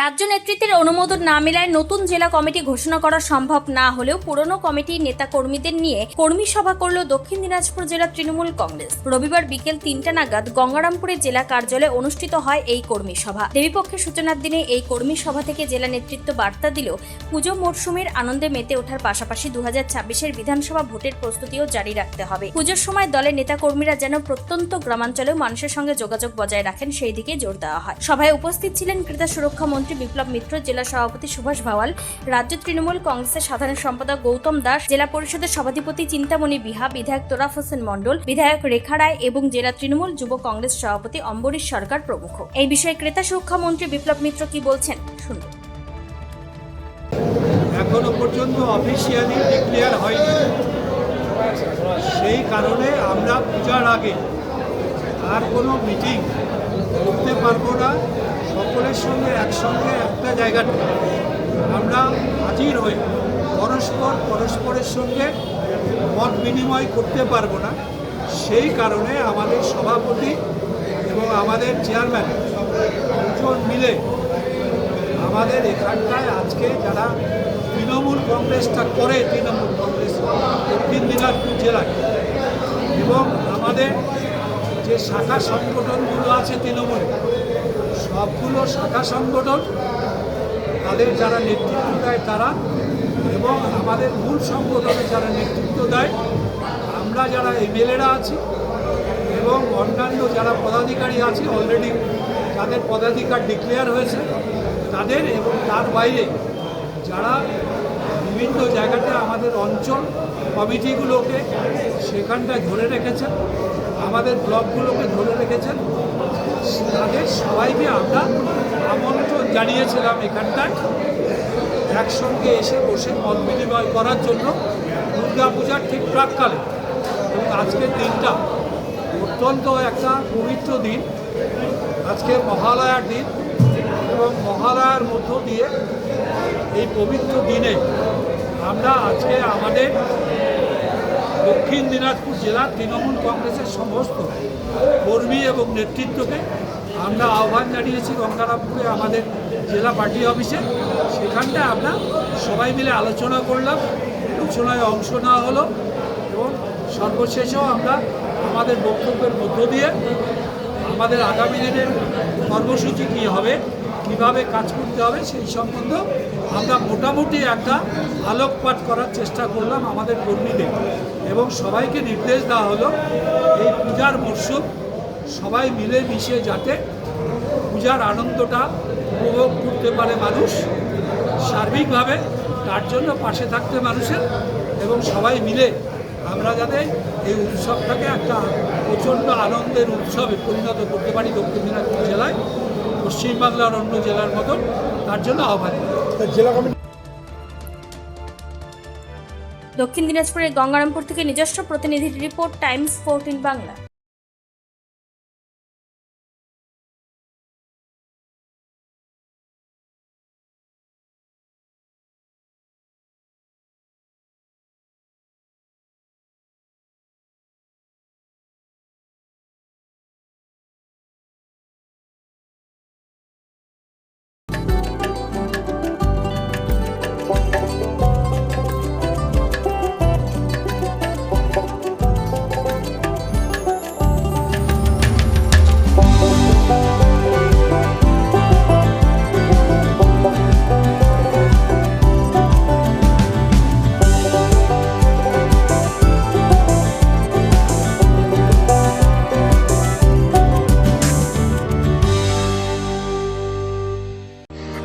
রাজ্য নেতৃত্বের অনুমোদন না মেলায় নতুন জেলা কমিটি ঘোষণা করা সম্ভব না হলেও পুরনো কমিটির নেতা কর্মীদের নিয়ে কর্মী সভা করল দক্ষিণ দিনাজপুর জেলা তৃণমূল কংগ্রেস। রবিবার বিকেল তিনটা নাগাদ গঙ্গারামপুরে জেলা কার্যালয়ে অনুষ্ঠিত হয় এই কর্মী সভা। দেবীপক্ষের সূচনার দিনে এই কর্মী সভা থেকে জেলা নেতৃত্ব বার্তা দিল, পুজো মরশুমের আনন্দে মেতে ওঠার পাশাপাশি দু হাজার বিধানসভা ভোটের প্রস্তুতিও জারি রাখতে হবে। পুজোর সময় দলের নেতাকর্মীরা যেন প্রত্যন্ত গ্রামাঞ্চলেও মানুষের সঙ্গে যোগাযোগ বজায় রাখেন, সেই দিকে জোর দেওয়া হয়। সভায় উপস্থিত ছিলেন ক্রেতা সুরক্ষা মন্ত্রী বিপ্লব মিত্র, জেলা সভাপতি সুভাষ ভাওয়াল রাজ্য তৃণমূল কংগ্রেসের সাধারণ সম্পাদক গৌতম দাস, জেলা পরিষদের সভাধিপতি চিন্তামণি বিহা, বিধায়ক তোরাফ হোসেন মণ্ডল, বিধায়ক রেখা রায় এবং জেলা তৃণমূল যুব কংগ্রেস সভাপতি অম্বরীশ সরকার প্রমুখ। এই বিষয়ে ক্রেতা সুরক্ষা মন্ত্রী বিপ্লব মিত্র কি বলছেন? শুনুন। এখনও পর্যন্ত অফিসিয়ালি ডিক্লেয়ার হয়নি। সেই কারণে আমরা পূজার আগে আর কোনো মিটিং করতে পারব না। সকলের সঙ্গে একসঙ্গে একটা জায়গাতে আমরা হাজির হয়ে পরস্পর পরস্পরের সঙ্গে মত বিনিময় করতে পারব না। সেই কারণে আমাদের সভাপতি এবং আমাদের চেয়ারম্যান দুজন মিলে আমাদের এখানটায় আজকে যারা তৃণমূল কংগ্রেসটা করে, তৃণমূল কংগ্রেস দক্ষিণ দিনাজপুর জেলায়, এবং আমাদের যে শাখা সংগঠনগুলো আছে তৃণমূলে সবগুলো শাখা সংগঠন, তাদের যারা নেতৃত্ব দেয় তারা এবং আমাদের মূল সংগঠনে যারা নেতৃত্ব দেয়, আমরা যারা এমএলএরা আছি এবং অন্যান্য যারা পদাধিকারী আছে অলরেডি যাদের পদাধিকার ডিক্লেয়ার হয়েছে, তাদের এবং তার বাইরে যারা বিভিন্ন জায়গাতে আমাদের অঞ্চল কমিটিগুলোকে সেখানটায় ধরে রেখেছেন, আমাদের ব্লকগুলোকে ধরে রেখেছেন তাদের সবাইকে আমরা আমন্ত্রণ জানিয়েছিলাম এখানটায়। একসঙ্গে এসে বসে মত বিনিময় করার জন্য দুর্গা পূজার ঠিক প্রাককালে। এবং আজকের দিনটা অত্যন্ত একটা পবিত্র দিন। আজকে মহালয়ার দিন এবং মহালয়ার মধ্য দিয়ে এই পবিত্র দিনে আমরা আজকে আমাদের দক্ষিণ দিনাজপুর জেলার তৃণমূল কংগ্রেসের সমস্ত কর্মী এবং নেতৃত্বকে আমরা আহ্বান জানিয়েছি গঙ্গারামপুরে আমাদের জেলা পার্টি অফিসে। সেখানটায় আমরা সবাই মিলে আলোচনা করলাম, আলোচনায় অংশ নেওয়া হলো এবং সর্বশেষেও আমরা আমাদের বক্তব্যের মধ্য দিয়ে আমাদের আগামী দিনের কর্মসূচি কী হবে, কীভাবে কাজ করতে হবে সেই সম্বন্ধে আমরা মোটামুটি একটা আলোকপাত করার চেষ্টা করলাম আমাদের কর্মীদের। এবং সবাইকে নির্দেশ দেওয়া হলো, এই পূজার মরশুম সবাই মিলে মিশে যাতে পূজার আনন্দটা উপভোগ করতে পারে মানুষ, সার্বিকভাবে তার জন্য পাশে থাকতে মানুষের, এবং সবাই মিলে আমরা যাতে এই উৎসবটাকে একটা প্রচণ্ড আনন্দের উৎসবে পরিণত করতে পারি দক্ষিণ দিনাজপুর জেলায় পশ্চিমবাংলার অন্য জেলার মতন তার জন্য আহ্বান। জেলা কমিটি দক্ষিণ দিনাজপুরের গঙ্গারামপুর থেকে নিজস্ব প্রতিনিধির রিপোর্ট টাইমস ফোরটিন বাংলা।